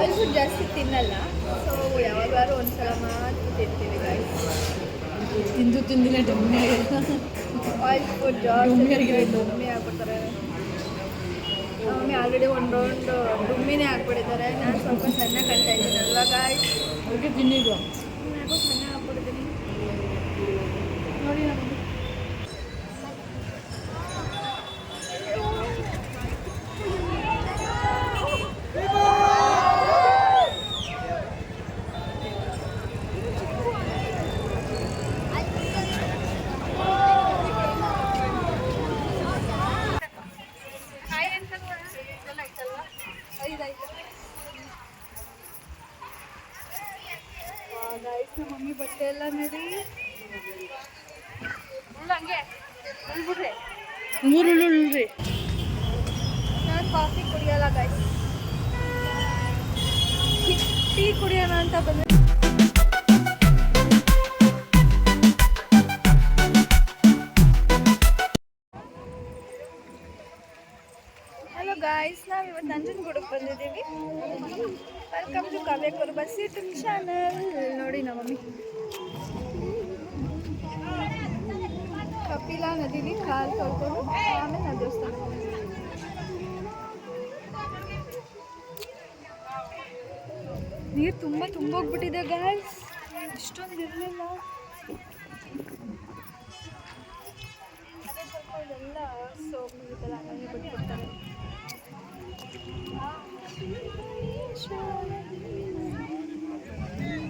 Oil food ಜಾಸ್ತಿ ತಿನ್ನಲ್ಲ. So ಯಾವಾಗಾದ್ರೂ ಒಂದ್ಸಲ ಮಾತ್ರ ತಿಂತೀವಿ ಗಾಯ್ಸ್ ತಿಂದು ತಿಂದಿನ ಡಮ್ಮಿ ಆಯಿಲ್ ಫುಡ್ ಡುಮ್ಮಿ ಜಾಸ್ತಿ. ಡುಮ್ಮಿ ಹಾಕ್ಬಿಡ್ತಾರೆ ಮಮ್ಮಿ ಆಲ್ರೆಡಿ ಒಂದು ರೌಂಡ್ ಡುಮ್ಮಿನೇ ಹಾಕ್ಬಿಟ್ಟಿದ್ದಾರೆ. ನಾನು ಸ್ವಲ್ಪ ಸಣ್ಣ ಕಾಣ್ತಾ ಇದ್ದೀನಿ ಅಲ್ವಾ ಗಾಯ್ಸ್ ಅದಕ್ಕೆ ತಿನ್ನಿದ್ದು ನನಗೂ ಸಣ್ಣ ಹಾಕ್ಬಿಟ್ಟಿದ್ದೀನಿ ನೋಡಿ ನಮಗೆ ಗಾಯ್ಸ್ ನಮ್ಮ ಮಮ್ಮಿ ಬಟ್ಟೆ ಎಲ್ಲ ನೋಡಿ ಉಳ್ಳಿ ನಾನು ಕಾಫಿ ಕುಡಿಯಲ್ಲ ಗಾಯ್ಸ್ ಟೀ ಕುಡಿಯೋಣ ಅಂತ ಬಂದೆ. ಹಲೋ ಗಾಯ್ಸ್ ನಾವು ಇವತ್ತು ನಂಜನಗೂಡಕ್ಕೆ ಬಂದಿದ್ದೀವಿ. Welcome to Kavya Kurubas YouTube channel ನೋಡಿ ನಮ್ಮ ಮಮ್ಮಿ ಕಪಿಲಾ ನದಿಲಿ ಕಾಲು ತೊಳ್ಕೊಂಡು ಆಮೇಲೆ ನಾವು ದೇವಸ್ಥಾನ ನೀರು ತುಂಬ ತುಂಬೋಗ್ಬಿಟ್ಟಿದೆ ಗಾಯ್ಸ್ ಇಷ್ಟೊಂದು ಇರಲಿಲ್ಲ. ಬಿಟ್ಬಿಡ್ತಾರೆ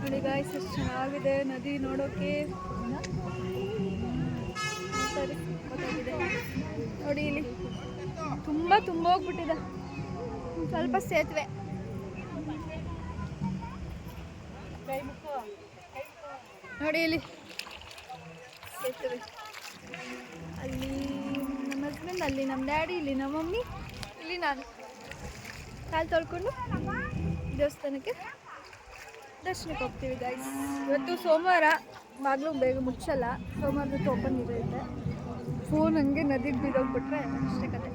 ನೋಡಿ ಗಾಯ್ಸ್ ಎಷ್ಟು ಚೆನ್ನಾಗಿದೆ. ನದಿ ನೋಡೋಕೆ ಸರಿ ಗೊತ್ತಾಗಿದೆ ನೋಡಿ ಇಲ್ಲಿ. ತುಂಬ ತುಂಬ ಹೋಗ್ಬಿಟ್ಟಿದೆ. ಸ್ವಲ್ಪ ಸೇತುವೆ. ನೋಡಿ ಇಲ್ಲಿ. ಸೇತುವೆ. ಅಲ್ಲಿ ನಮ್ಮ ಹಸ್ಬೆಂಡ್ ಅಲ್ಲಿ ನಮ್ಮ ಡ್ಯಾಡಿ ಇಲ್ಲಿ ನಮ್ಮ ಮಮ್ಮಿ, ಇಲ್ಲಿ ನಾನು. ಕಾಲು ತೊಳ್ಕೊಂಡು ದೇವಸ್ಥಾನಕ್ಕೆ ದರ್ಶನಕ್ಕೆ ಹೋಗ್ತೀವಿ ಗಾಯ್ಸ್ ಇವತ್ತು ಸೋಮವಾರ, ಬಾಗಿಲು ಬೇಗ ಮುಚ್ಚಲ್ಲ. ಸೋಮವಾರದತ್ತು ಓಪನ್ ಇರುತ್ತೆ ಫೋನ್ ಹಂಗೆ ನದಿಗೆ ಬಿದ್ದೋಗ್ಬಿಟ್ರೆ ಅಷ್ಟೇ ಕತೆ.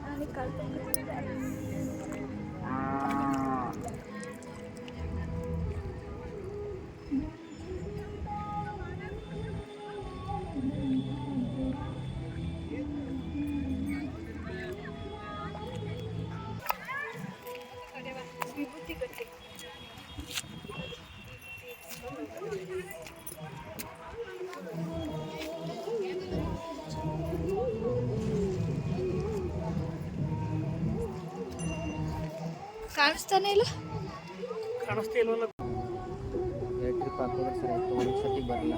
ನಾನೀಗ ಕಾಣಿಸ್ತಾನೆ ಇಲ್ಲ? ಕಾಣಿಸ್ತಾ ಇಲ್ವಲ್ಲ? ಎರಡು ಟ್ರಿಪ್ ಹಾಕೋದ್ರೆ ಸರಿ ಆಯ್ತು ಒಂದು ಸತಿ ಬರಲ್ಲ.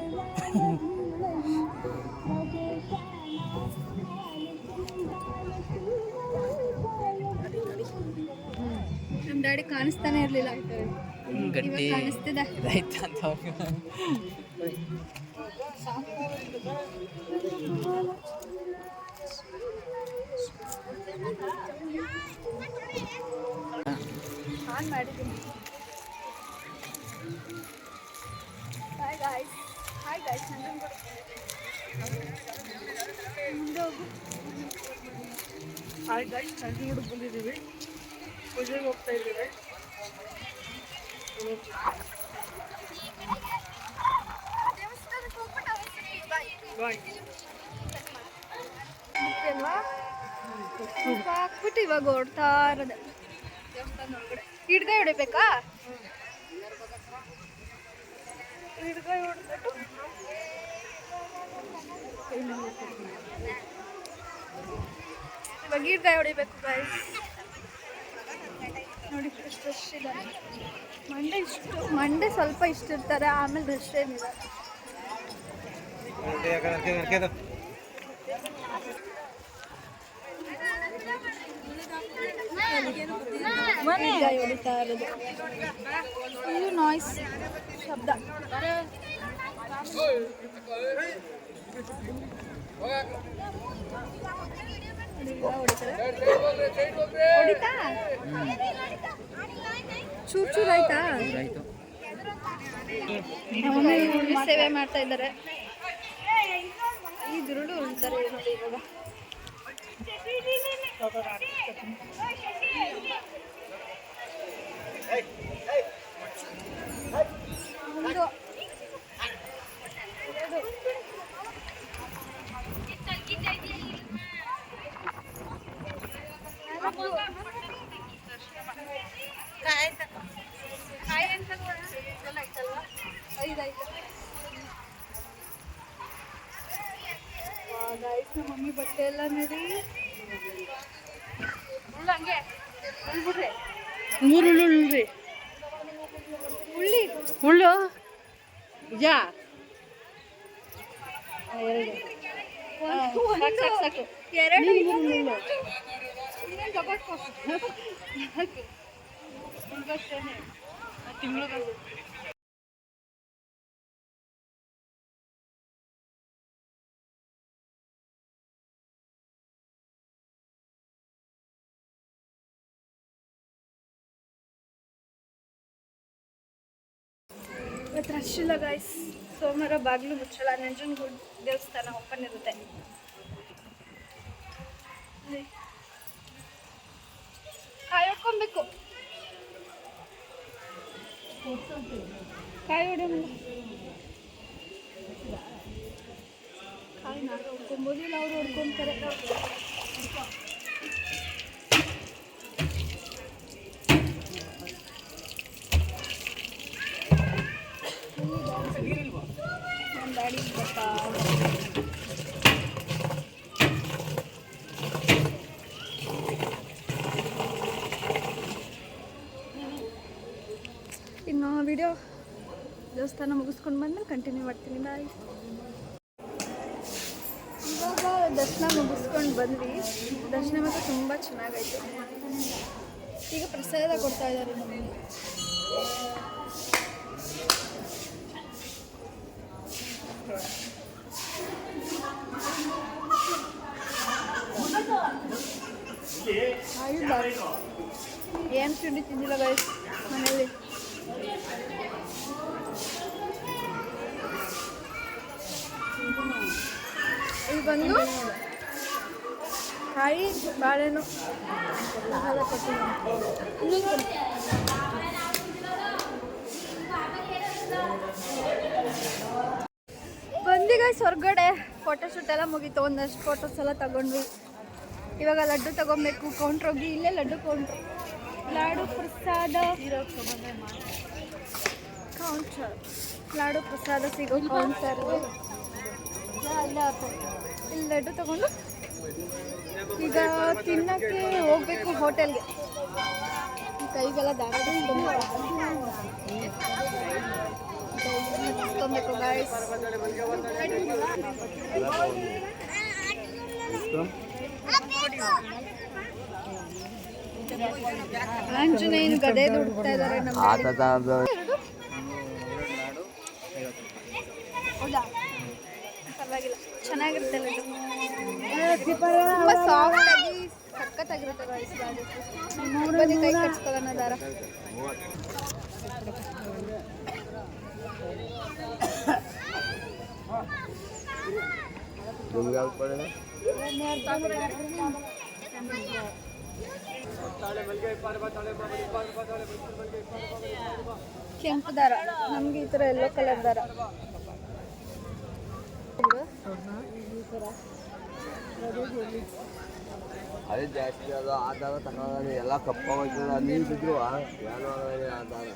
ನಮ್ಮ ಡ್ಯಾಡಿ ಕಾಣಿಸ್ತಾನೆ ಇರಲಿಲ್ಲ. ಗಟ್ಟಿ. ಕಾಣಿಸ್ತಿದೆ. ಇದಾಯ್ತು ಅಂತ ಆನ್ ಮಾಡಿದ್ದೀನಿ ಹಾಯ್ ಗಾಯ್ಸ್ ಹಾಯ್ ಗಾಯ್ಸ್ ನನ್ನ ಮುಂದೆ ಹೋಗು ಹಾಯ್ ಗಾಯ್ಸ್ ನಂಜನಗೂಡಕ್ಕೆ ಬಂದಿದ್ದೀವಿ ಪೂಜೆಗೆ ಹೋಗ್ತಾ ಇದ್ದೀವಿ ಬಾಯ್ ಅಲ್ವಾ ಸ್ವಲ್ಪ ಹಾಕ್ಬಿಟ್ಟು ಇವಾಗ ಓಡ್ತಾ ಇರೋದೆ ದೇವಸ್ಥಾನ ಒಳಗಡೆ ಹಿಡ್ಗೈ ಹೊಡಿಬೇಕಾ? ಹಿಡ್ಗೈ ಹೊಡ್ಬಿಟ್ಟು ಇವಾಗ ಹಿಡ್ಗೈ ಹೊಡಿಬೇಕು ಗಾಯ್ಸ್ ನೋಡಿ ಎಷ್ಟು ರಶ್ ಇದೆ. ಮಂಡೆ ಇಷ್ಟು, ಮಂಡೆ ಸ್ವಲ್ಪ ಇಷ್ಟು ಇರ್ತಾರೆ ಆಮೇಲೆ ರಶ್ ಏನಿಲ್ಲ. ಹೊಡಿತಾ ಇರೋದು. ಫುಲ್ಲು ನಾಯ್ಸ್ ಶಬ್ದ. ಹೊಡಿತಾ? ಚೂರ್ ಚೂರ್ ಆಯ್ತಾ? ಉರುಳು ಸೇವೆ ಮಾಡ್ತಾ ಇದ್ದಾರೆ. ಈ ದುರುಳು ಉಳ್ತಾರೆ ನೋಡಿ ಇವಾಗ ಒಂದು ಎರಡು ನಾಲ್ಕು ಐದು ಆಯ್ತು ಗಾಯ್ಸ್ ನಮ್ಮ ಮಮ್ಮಿ ಬಟ್ಟೆ ಎಲ್ಲ ನೋಡಿ ಹಂಗೆ ಉಳ್ಬಿಡ್ರಿ ಮೂರು ಉಳ್ಳಿ ಉಳ್ಳಿ ಉಳ್ಳು ಯಾ? ಒಂದು, ಸಾಕು ಎರಡು ಇನ್ನೇನ್ ತಗೊಳ್ಕೊ. ಇವತ್ತು ರಶ್ ಇಲ್ಲ ಗಾಯ್ಸ್ ಸೋಮವಾರ ಬಾಗಿಲು ಮುಚ್ಚಲ್ಲ ನಂಜನಗೂಡು ದೇವಸ್ಥಾನ ಓಪನ್ ಇರುತ್ತೆ. ಇಲ್ಲಿ. ಕಾಯಿ ಹೊಡ್ಕೊಬೇಕು. ಕಾಯಿ ಹೊಡಿ ಮುಂದೆ ಕಾಯಿ ನಾವೇ ಹೊಡ್ಕೊಬೋದು, ಇಲ್ಲ ಅವ್ರು ಹೊಡ್ಕೊತಾರೆ. ಡ್ಯಾಡಿ ಇನ್ನು ವಿಡಿಯೋ ದೇವಸ್ಥಾನ ಮುಗಿಸ್ಕೊಂಡು ಬಂದ್ಮೇಲೆ ಕಂಟಿನ್ಯೂ ಮಾಡ್ತೀನಿ ಬಾಯ್ ಇವಾಗ ದರ್ಶನ ಮುಗಿಸ್ಕೊಂಡು ಬಂದ್ವಿ. ದರ್ಶನ ಮಾತ್ರ ತುಂಬ ಚೆನ್ನಾಗಾಯ್ತು ಈಗ ಪ್ರಸಾದ ಕೊಡ್ತಾ ಇದ್ದಾರೆ. ನಮಗೆ ಏನು ತಿಂಡಿ ತಿಂದಿಲ್ಲ ಗೈಸ್ ಮನೇಲಿ ಇಲ್ಲಿ ಬಂದು ಕಾಯಿ, ಬಾಳೆಹಣ್ಣು. ಗೈಸ್ ಹೊರಗಡೆ. ಫೋಟೋ ಶೂಟ್ ಎಲ್ಲ ಮುಗೀತು. ಒಂದಷ್ಟು ಫೋಟೋಸ್ ಎಲ್ಲ ತಗೊಂಡ್ವಿ. ಇವಾಗ ಲಡ್ಡು ತಗೊಬೇಕು. ಕೌಂಟ್ರ್ ಹೋಗಿ ಇಲ್ಲೇ ಲಡ್ಡು ಕೌಂಟ್ರ್ ಲಾಡು ಪ್ರಸಾದ ಕೌಂಟರ್ ಲಾಡು ಪ್ರಸಾದ ಸಿಗೋ ಕೌಂಟರ್ ಇಲ್ಲಿ ಲಡ್ಡು ತಗೊಂಡು ಈಗ ತಿನ್ನಕ್ಕೆ ಹೋಗ್ಬೇಕು ಹೋಟೆಲ್ಗೆ ಕೈಗೆಲ್ಲ ದಾರ ಹಚ್ಕೊಬೇಕು ಗಾಯ್ಸ್ ಆಂಜನೇಯನ್ ಗದೆ ದುಡ್ತಾ ಇದ್ದಾರೆ ನಮ್ಮ ಎರಡು ಹೌದಾ ಪರವಾಗಿಲ್ಲ. ಚೆನ್ನಾಗಿರುತ್ತೆ ತುಂಬ ಸಾಫ್ಟ್ ಆಗಿ ಸಖತ್ತಾಗಿರುತ್ತೆ ಗಾಯ್ಸ್ ಕೈ ದಾರ. ಕೆಂಪು ದಾರ. ನಮ್ಗೆ ಈ ಥರ ಎಲ್ಲೋ ಕಲರ್ ದಾರ. ಅದೇ ಜಾಸ್ತಿ ಅದು ಆ ದಾರ ತಗೊಳ್ಳೋದು ಎಲ್ಲ ಕಪ್ಪಾಗೋಯ್ತದ ನೀರು ಬಿದ್ರು ಏನೋ ಆ ದಾರ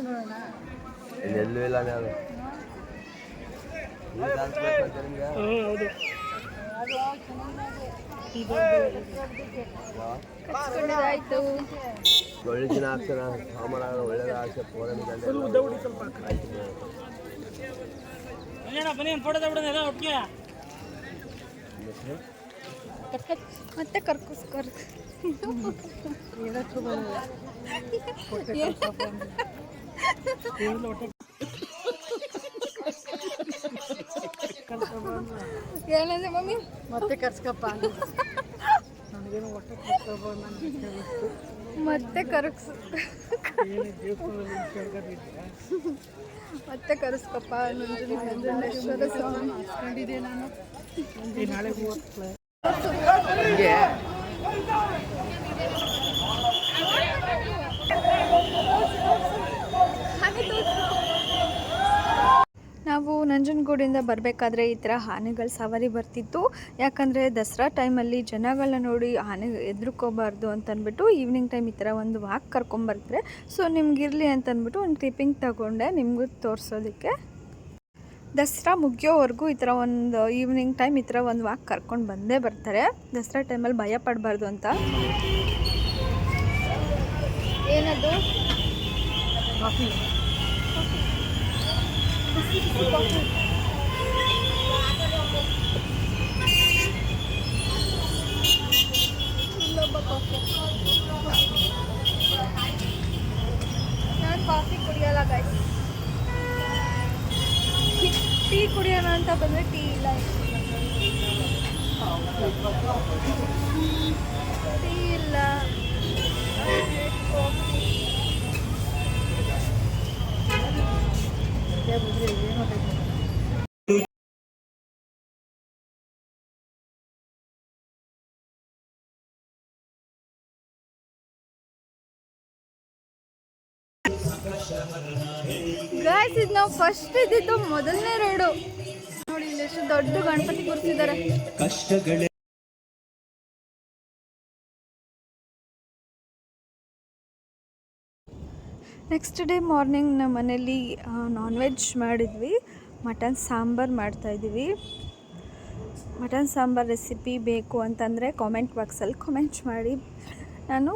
ನೋಡೋಣ. ಎಲ್ಲೂ ಇಲ್ಲ ಅದು ಹೌದು ಕಚ್ಕೊಂಡಿದ್ದಾಯ್ತು ಒಳ್ಳೆ ದಿನ ಆಗ್ತಾನ ಸಾಮಾನ ಒಳ್ಳೇದು ಆಗ್ತದೆ ಫೋನ್ ಬನ್ನಿ ಒಂದು ಫೋಟೋ ತಗೊಬಿಡೋಣ ಒಟ್ಟಿಗೆ ಮತ್ತೆ ಕರ್ಕುಸ್ ಕರ್ಕ್ ಏನಂದ್ರೆ ಮಮ್ಮಿ. ಮತ್ತೆ ಕರ್ಸ್ಕಪ್ಪ. ನನಗೇನು ಒಟ್ಟು ಕರ್ಸ್ಕಪ್ಪ ಮತ್ತೆ ಕರಗ್ಸು ಮತ್ತೆ ಕರೆಸ್ಕಪ್ಪ ನಂಜುಂಡೇಶ್ವರ ಸ್ವಾಮಿ. ಹಾಸ್ಕೊಂಡಿದ್ದೆ ನಾನು. ನಾಳೆ ನಾವು ನಂಜನಗೂಡಿಂದ ಬರಬೇಕಾದ್ರೆ ಈ ಥರ ಆನೆಗಳ ಸವಾರಿ ಬರ್ತಿತ್ತು. ಯಾಕಂದರೆ ದಸರಾ ಟೈಮಲ್ಲಿ ಜನಗಳನ್ನ ನೋಡಿ ಆನೆ ಎದುರ್ಕೋಬಾರ್ದು ಅಂತಂದ್ಬಿಟ್ಟು ಈವ್ನಿಂಗ್ ಟೈಮ್ ಈ ಥರ ಒಂದು ವಾಕ್ ಕರ್ಕೊಂಬರ್ತಾರೆ ಸೊ ನಿಮ್ಗಿರಲಿ ಅಂತಂದ್ಬಿಟ್ಟು ಒಂದು ಕ್ಲಿಪ್ಪಿಂಗ್ ತಗೊಂಡೆ ನಿಮಗೂ ತೋರಿಸೋದಕ್ಕೆ. ದಸರಾ ಮುಗಿಯೋವರೆಗೂ ಈ ಥರ ಒಂದು ಈವ್ನಿಂಗ್ ಟೈಮ್ ಈ ಥರ ಒಂದು ವಾಕ್ ಕರ್ಕೊಂಡು ಬಂದೇ ಬರ್ತಾರೆ. ದಸರಾ ಟೈಮಲ್ಲಿ ಭಯ ಪಡಬಾರ್ದು ಅಂತ. ಏನದು? ನಾನು ಕಾಫಿ ಕುಡಿಯಲ್ಲ ಟೀ ಕುಡಿಯೋಣ ಅಂತ ಬಂದರೆ ಟೀ ಇಲ್ಲ ಟೀ ಇಲ್ಲ. ಗಾಯ್ಸ್ ಇದು ನಾವು ಫಸ್ಟ್ ಇದ್ದಿದ್ದು ಮೊದಲನೇ ರೋಡು ನೋಡಿ ಇಲ್ಲಿ ಎಷ್ಟು ದೊಡ್ಡ ಗಣಪತಿ ಕೂರಿಸಿದ್ದಾರೆ. ಕಷ್ಟಗಳೇ ನೆಕ್ಸ್ಟ್ ಡೇ ಮಾರ್ನಿಂಗ್ ನಮ್ಮ ಮನೇಲಿ ನಾನ್ ವೆಜ್ ಮಾಡಿದ್ವಿ. ಮಟನ್ ಸಾಂಬಾರು ಮಾಡ್ತಾಯಿದ್ವಿ ಮಟನ್ ಸಾಂಬಾರು ರೆಸಿಪಿ ಬೇಕು ಅಂತಂದರೆ ಕಾಮೆಂಟ್ ಬಾಕ್ಸಲ್ಲಿ ಕಾಮೆಂಟ್ ಮಾಡಿ. ನಾನು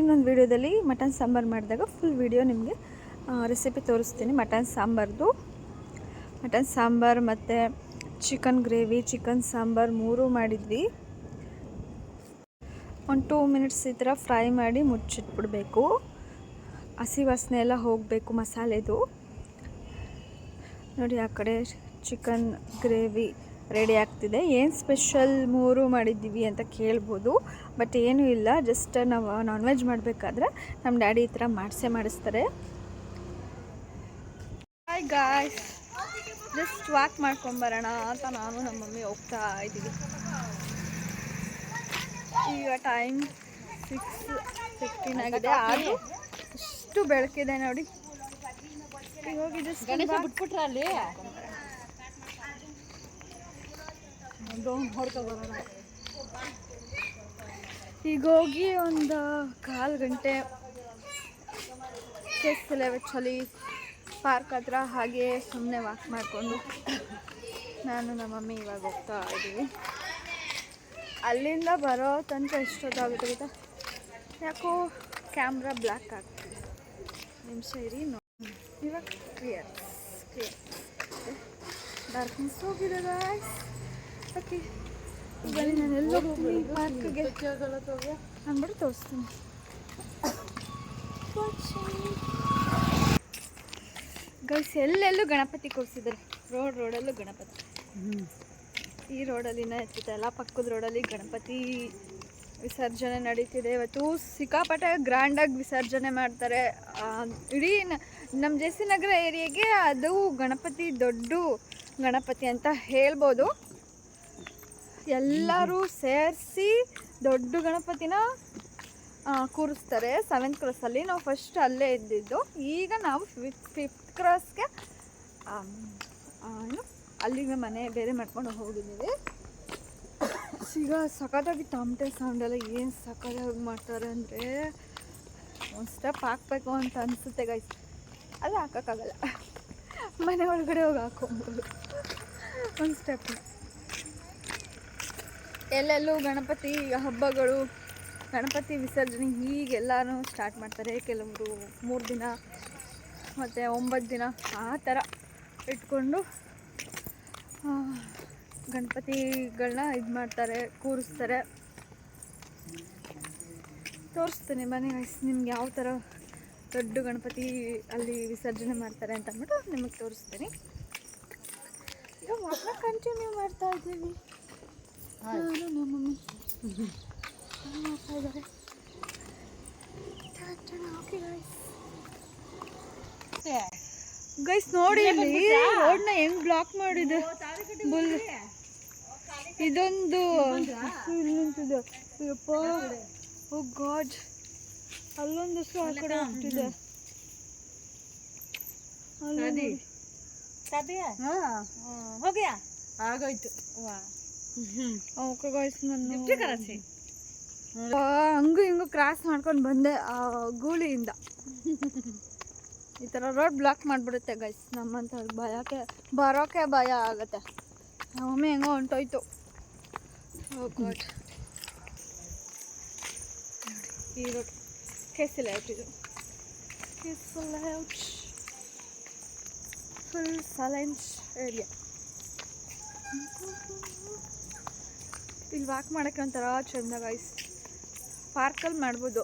ಇನ್ನೊಂದು ವಿಡಿಯೋದಲ್ಲಿ ಮಟನ್ ಸಾಂಬಾರು ಮಾಡಿದಾಗ ಫುಲ್ ವಿಡಿಯೋ ನಿಮಗೆ ರೆಸಿಪಿ ತೋರಿಸ್ತೀನಿ. ಮಟನ್ ಸಾಂಬಾರ್ದು. ಮಟನ್ ಸಾಂಬಾರು ಮತ್ತು ಚಿಕನ್ ಗ್ರೇವಿ ಚಿಕನ್ ಸಾಂಬಾರು ಮೂರೂ ಮಾಡಿದ್ವಿ. ಒಂದು ಟೂ ಮಿನಿಟ್ಸ್ ಈ ಥರ ಫ್ರೈ ಮಾಡಿ ಮುಚ್ಚಿಟ್ಬಿಡ್ಬೇಕು. ಹಸಿ ವಾಸನೆ ಎಲ್ಲ ಹೋಗಬೇಕು ಮಸಾಲೆದು. ನೋಡಿ ಆ ಕಡೆ ಚಿಕನ್ ಗ್ರೇವಿ ರೆಡಿ ಆಗ್ತಿದೆ. ಏನು ಸ್ಪೆಷಲ್ ಮೂರು ಮಾಡಿದ್ದೀವಿ ಅಂತ ಕೇಳ್ಬೋದು. ಬಟ್ ಏನೂ ಇಲ್ಲ ಜಸ್ಟ್ ನಾವು ನಾನ್ ವೆಜ್ ಮಾಡಬೇಕಾದ್ರೆ ನಮ್ಮ ಡ್ಯಾಡಿ ಈ ಥರ ಮಾಡಿಸೇ ಮಾಡಿಸ್ತಾರೆ. ಹಾಯ್ ಗಾಯ್ಸ್ ಜಸ್ಟ್ ವಾಕ್ ಮಾಡ್ಕೊಂಬರೋಣ ಅಂತ ನಾನು ನಮ್ಮ ಮಮ್ಮಿ ಹೋಗ್ತಾ ಇದ್ದೀವಿ. ಈಗ ಟೈಮ್ ಸಿಕ್ಸ್ ಫಿಫ್ಟೀನ್ ಆಗಿದೆ. ಆದರೂ ಇಷ್ಟು ಬೆಳಕಿದೆ ನೋಡಿ. ಈಗ ಹೋಗಿ ಗಣೇಶ ಬಿಟ್ಬಿಟ್ರ ಅಲ್ಲಿ? ಈಗ ಹೋಗಿ ಒಂದು ಕಾಲು ಗಂಟೆ ಚಳಿ ಪಾರ್ಕ್ ಹತ್ರ ಹಾಗೆ ಸುಮ್ಮನೆ ವಾಕ್ ಮಾಡಿಕೊಂಡು ನಾನು ನಮ್ಮ ಮಮ್ಮಿ ಇವಾಗ ಹೋಗ್ತಾ ಇದ್ದೀವಿ. ಅಲ್ಲಿಂದ ಬರೋ ತನಕ ಎಷ್ಟೊತ್ತಾಗುತ್ತೆ ಗೊತ್ತಾ? ಯಾಕೋ ಕ್ಯಾಮ್ರಾ ಬ್ಲ್ಯಾಕ್ ಆಗ್ತಿದೆ ನಿಮಿಷ ಇರಿ ನೋ ಇವಾಗ ಕ್ಲಿಯರ್ ಕ್ಲಿಯರ್ ಡಾರ್ಕ್ನೆಸ್ ಹೋಗಿದೆ ಗಾಯ್ಸ್ ಓಕೆ ಬನ್ನಿ ನಾನು ಎಲ್ಲ ಹೋಗ್ತೀನಿ? ಪಾರ್ಕ್ಗೆ ಅಂದ್ಬಿಟ್ಟು ತೋರಿಸ್ತೀನಿ. ಗೈಸ್ ಎಲ್ಲೆಲ್ಲೂ ಗಣಪತಿ ಕೂರಿಸಿದ್ದಾರೆ. ರೋಡ್ ರೋಡಲ್ಲೂ ಗಣಪತಿ. ಈ ರೋಡಲ್ಲಿನ ಎತ್ತಿದೆ ಎಲ್ಲ ಪಕ್ಕದ ರೋಡಲ್ಲಿ ಗಣಪತಿ. ವಿಸರ್ಜನೆ ನಡೀತಿದೆ. ಇವತ್ತು ಸಿಕ್ಕಾಪಟ್ಟೆ ಗ್ರ್ಯಾಂಡಾಗಿ ವಿಸರ್ಜನೆ ಮಾಡ್ತಾರೆ. ಇಡೀ ನಮ್ಮ ಜೆ ಸಿ ನಗರ ಏರಿಯಾಗೆ ಅದು ಗಣಪತಿ ದೊಡ್ಡ ಗಣಪತಿ ಅಂತ ಹೇಳ್ಬೋದು. ಎಲ್ಲರೂ ಸೇರಿಸಿ ದೊಡ್ಡ ಗಣಪತಿನ ಕೂರಿಸ್ತಾರೆ. ಸೆವೆಂತ್ ಕ್ರಾಸಲ್ಲಿ ನಾವು ಫಸ್ಟ್ ಅಲ್ಲೇ ಇದ್ದಿದ್ದು. ಈಗ ನಾವು ಫಿಫ್ತ್ ಕ್ರಾಸ್ಗೆ ಏನು, ಅಲ್ಲಿಗೆ ಮನೆ ಬೇರೆ ಮಾಡ್ಕೊಂಡು ಹೋಗಿದ್ದೀವಿ. ಈಗ ಸಖತ್ತಾಗಿ ತಮಟೆ ಸೌಂಡ್ ಎಲ್ಲ ಏನು ಸಖತ್ತಾಗಿ ಮಾಡ್ತಾರೆ ಅಂದರೆ ಒಂದು ಸ್ಟೆಪ್ ಹಾಕ್ಬೇಕು ಅಂತ ಅನಿಸುತ್ತೆ ಗೈಸ್ ಅಲ್ಲ, ಹಾಕೋಕ್ಕಾಗಲ್ಲ. ಮನೆ ಒಳಗಡೆ ಹೋಗಿ ಹಾಕೊಬೋದು ಒಂದು ಸ್ಟೆಪ್ ಎಲ್ಲೆಲ್ಲೂ ಗಣಪತಿ ಹಬ್ಬಗಳು, ಗಣಪತಿ ವಿಸರ್ಜನೆ ಹೀಗೆಲ್ಲನೂ ಸ್ಟಾರ್ಟ್ ಮಾಡ್ತಾರೆ. ಕೆಲವರು ಮೂರು ದಿನ ಮತ್ತು ಒಂಬತ್ತು ದಿನ ಆ ಥರ ಇಟ್ಕೊಂಡು ಗಣಪತಿಗಳನ್ನ ಇದು ಮಾಡ್ತಾರೆ ಕೂರಿಸ್ತಾರೆ. ತೋರಿಸ್ತೀನಿ ಬನ್ನಿ ಗೈಸ್ ನಿಮ್ಗೆ ಯಾವ ಥರ ದೊಡ್ಡ ಗಣಪತಿ ಅಲ್ಲಿ ವಿಸರ್ಜನೆ ಮಾಡ್ತಾರೆ ಅಂತ ಅಂದ್ಬಿಟ್ಟು ನಿಮಗೆ ತೋರಿಸ್ತೀನಿ. ಮಾತ್ರ ಕಂಟಿನ್ಯೂ ಮಾಡ್ತಾ ಇದ್ದೀವಿ. ನಾನು ನಮ್ಮ ಮಮ್ಮಿ. ಮಾಡ್ತಾ ಇದ್ದಾರೆ? ಗೈಸ್ ನೋಡಿ ಇಲ್ಲಿ ರೋಡ್ನ ಹೆಂಗ್ ಬ್ಲಾಕ್ ಮಾಡಿದೆ. ಬುಲ್ ಇದೊಂದು ಇಲ್ಲಿ ನಿಂತಿದೆ. ಅಯ್ಯಪ್ಪ. Oh God. ಅಲ್ಲೊಂದು ಹಸು ಆ ಕಡೆ ಹೋಗ್ತಿದೆ ಅಲ್ಲಿ ಹೋಗ್ಯಾ? ಆಗೋಯ್ತು. ಓಕೆ ಗಾಯ್ಸ್ ನಾನು ಆ, ಹಂಗು ಹಿಂಗು ಕ್ರಾಸ್ ಮಾಡ್ಕೊಂಡು ಬಂದೆ ಆ ಗೂಳಿಯಿಂದ. ಈ ಥರ ರೋಡ್ ಬ್ಲಾಕ್ ಮಾಡ್ಬಿಡುತ್ತೆ ಗೈಸ್ ನಮ್ಮಂತ ಭಯಕ್ಕೆ ಬರೋಕೆ ಭಯ ಆಗುತ್ತೆ. ಒಮ್ಮೆ ಹೆಂಗೋ ಹೊಂಟೋಯ್ತು ಈ ರೋಡ್ ಕೇಸಿಲ್ಲ ಇದು ಫುಲ್ ಸೈಲೆಂಟ್ ಏರಿಯಾ ಇಲ್ಲಿ ವಾಕ್ ಮಾಡೋಕ್ಕೆ ಒಂಥರ ಚಂದ ಗೈಸ್ ಪಾರ್ಕಲ್ಲಿ ಮಾಡ್ಬೋದು.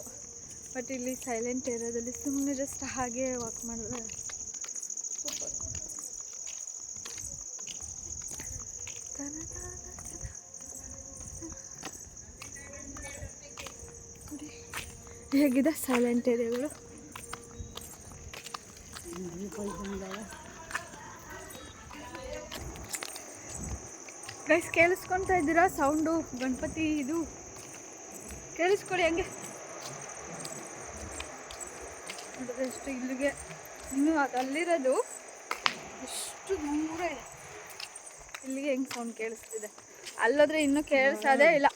ಬಟ್ ಇಲ್ಲಿ ಸೈಲೆಂಟ್ ಏರಿಯಾದಲ್ಲಿ ಸುಮ್ಮನೆ ಜಸ್ಟ್ ಹಾಗೆ ವಾಕ್ ಮಾಡಿದ್ರೆ ಹೇಗಿದೆ? ಸೈಲೆಂಟ್ ಏರಿಯಾಗಳು ಗೈಸ್ ಕೇಳಿಸ್ಕೊತಾ ಇದ್ದೀರಾ? ಸೌಂಡು ಗಣಪತಿ ಇದು. ಕೇಳಿಸ್ಕೊಡಿ ಹಂಗೆ. ಎಷ್ಟು ಇಲ್ಲಿಗೆ ಇನ್ನು ಅದಲ್ಲಿರೋದು ಎಷ್ಟು ದೂರ ಇಲ್ಲಿಗೆ ಹೆಂಗೆ ಸೌಂಡ್ ಕೇಳಿಸ್ತಿದೆ? ಅಲ್ಲೋದ್ರೆ ಇನ್ನೂ ಕೇಳಿಸೋದೇ ಇಲ್ಲ.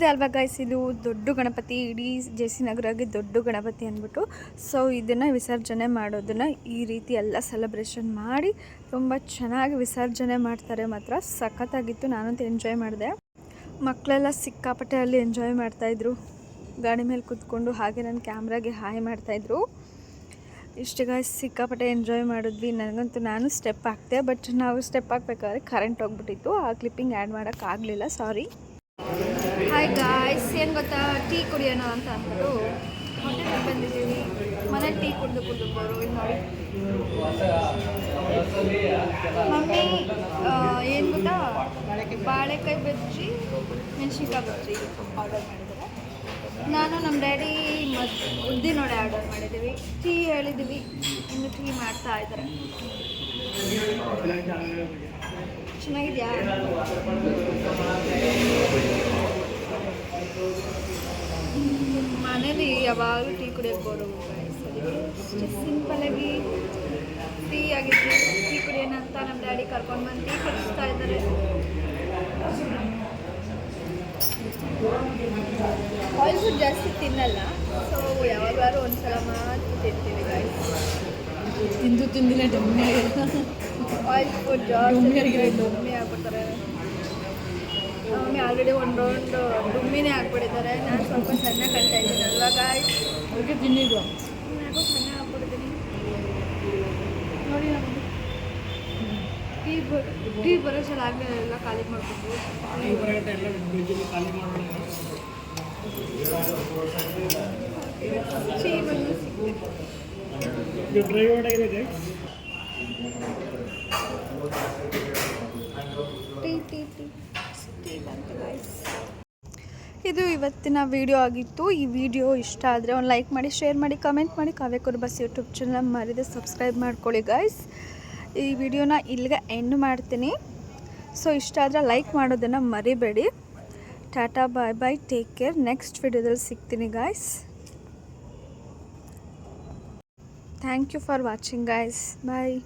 ಹೇಳ್ದೆ ಅಲ್ವಾ ಗೈಸ್ ಇದು ದೊಡ್ಡ ಗಣಪತಿ, ಇಡೀ ಜೆ ಸಿ ನಗರಾಗಿ ದೊಡ್ಡ ಗಣಪತಿ ಅಂದ್ಬಿಟ್ಟು. ಸೊ ಇದನ್ನು ವಿಸರ್ಜನೆ ಮಾಡೋದನ್ನು ಈ ರೀತಿ ಎಲ್ಲ ಸೆಲೆಬ್ರೇಷನ್ ಮಾಡಿ ತುಂಬ ಚೆನ್ನಾಗಿ ವಿಸರ್ಜನೆ ಮಾಡ್ತಾರೆ. ಮಾತ್ರ ಸಖತ್ತಾಗಿತ್ತು. ನಾನಂತೂ ಎಂಜಾಯ್ ಮಾಡಿದೆ. ಮಕ್ಕಳೆಲ್ಲ ಸಿಕ್ಕಾಪಟ್ಟೆ ಅಲ್ಲಿ ಎಂಜಾಯ್ ಮಾಡ್ತಾಯಿದ್ರು ಗಾಡಿ ಮೇಲೆ ಕೂತ್ಕೊಂಡು ಹಾಗೆ ನನ್ನ ಕ್ಯಾಮ್ರಾಗೆ ಹಾಯ್ ಮಾಡ್ತಾಯಿದ್ರು ಇಷ್ಟು ಗಾಯ್ಸ್ ಸಿಕ್ಕಾಪಟ್ಟೆ ಎಂಜಾಯ್ ಮಾಡಿದ್ವಿ. ನನಗಂತೂ ನಾನು ಸ್ಟೆಪ್ ಹಾಕ್ತೆ ಬಟ್ ನಾವು ಸ್ಟೆಪ್ ಹಾಕ್ಬೇಕಾದ್ರೆ ಕರೆಂಟ್ ಹೋಗ್ಬಿಟ್ಟಿತ್ತು. ಆ ಕ್ಲಿಪ್ಪಿಂಗ್ ಆ್ಯಡ್ ಮಾಡೋಕ್ಕಾಗಲಿಲ್ಲ ಸಾರಿ ಹಾಯ್ ಗಾಯ್ಸ್ ಏನು ಗೊತ್ತಾ, ಟೀ ಕುಡಿಯೋಣ ಅಂತ ಅಂದ್ಬಿಟ್ಟು ಹೋಟೆಲ್ಗೆ ಬಂದಿದ್ದೀವಿ. ಮನೇಲಿ ಟೀ ಕುಡಿದು ಕುಡಿದು ಬರು ನೋಡಿ. ಮಮ್ಮಿ ಏನು ಗೊತ್ತಾ, ಬಾಳೆಕಾಯಿ ಬಜ್ಜಿ, ಮೆಣಸಿನ್ಕಾಯಿ ಬಜ್ಜಿ ಆರ್ಡರ್ ಮಾಡಿದ್ದಾರೆ. ನಾನು ನಮ್ಮ ಡ್ಯಾಡಿ ಮದ್, ಉದ್ದಿನ ವಡೆ ಆರ್ಡರ್ ಮಾಡಿದ್ದೀವಿ. ಟೀ ಹೇಳಿದ್ದೀವಿ. ಇನ್ನು ಟೀ ಮಾಡ್ತಾ ಇದ್ದಾರೆ. ಚೆನ್ನಾಗಿದೆಯಾ? ಮನೇಲಿ ಯಾವಾಗಲೂ ಟೀ ಕುಡಿಯೋಕೆ ಬರೋದು ಸಿಂಪಲಾಗಿ ಟೀ ಆಗಿದ್ದು ಟೀ ಕುಡಿಯೋಣ ಅಂತ ನಮ್ಮ ಡ್ಯಾಡಿ ಕರ್ಕೊಂಡು ಬಂದು ಟೀ ಕುಡಿಸ್ತಾ ಇದ್ದಾರೆ. ಆಯಿಲ್ ಫುಡ್ ಜಾಸ್ತಿ ತಿನ್ನಲ್ಲ ಸೊ ಯಾವಾಗಾದ್ರೂ ಒಂದ್ಸಲ ಮಾತ್ರ ತಿಂತೀವಿ ತಿಂದು ತಿಂದಿಲ್ಲ ಡಮ್ಮಿ ಆಯಿಲ್ ಫುಡ್ ಜಾಸ್ತಿ ಡೊಮ್ಮೆ ಆಗ್ಬಿಡ್ತಾರೆ. ಮಮ್ಮಿ ಆಲ್ರೆಡಿ ಒಂದು ರೌಂಡ್ ಡುಮ್ಮಿನೇ ಹಾಕ್ಬಿಟ್ಟಿದ್ದಾರೆ. ನಾನು ಸ್ವಲ್ಪ ಸಣ್ಣ ಕಾಣ್ತಾ ಇದ್ದೀನಿ ಅಲ್ವಾ ಗಾಯ್ಸ್ ಅದಕ್ಕೆ ತಿನ್ನಿದ್ದು ಯಾಕೋ ಸಣ್ಣ ಹಾಕ್ಬಿಟ್ಟಿದ್ದೀನಿ ನೋಡಿ ನಮ್ದು ಟೀ ಬ ಟೀ ಬರೋ ಸಲ ಆಗಲೇ ಎಲ್ಲ ಖಾಲಿ ಬೇಜಲ್ಲಿ ಖಾಲಿ ಮಾಡೋಣ. ಟೀ ಬಂದು ಸಿಕ್ಕಿದೆ ಇದು ಡ್ರೈ ಆಗಿದೆ ಟೀ ಟೀ ಟೀ ಇದು ಇವತ್ತಿನ ವಿಡಿಯೋ ಆಗಿತ್ತು. ಈ ವಿಡಿಯೋ ಇಷ್ಟ ಆದರೆ ಒಂದು ಲೈಕ್ ಮಾಡಿ ಶೇರ್ ಮಾಡಿ ಕಮೆಂಟ್ ಮಾಡಿ. ಕಾವ್ಯ ಕುರುಬಸ್ ಯೂಟ್ಯೂಬ್ ಚಾನಲ್ ಮರಿದೆ ಸಬ್ಸ್ಕ್ರೈಬ್ ಮಾಡ್ಕೊಳ್ಳಿ ಗಾಯ್ಸ್ ಈ ವಿಡಿಯೋನ ಇಲ್ಲಿಗೆ ಎಂಡ್ ಮಾಡ್ತೀನಿ. ಸೊ ಇಷ್ಟ ಆದರೆ ಲೈಕ್ ಮಾಡೋದನ್ನು ಮರಿಬೇಡಿ. Tata bye bye take care next ವಿಡಿಯೋದಲ್ಲಿ ಸಿಗ್ತೀನಿ guys thank you for watching guys bye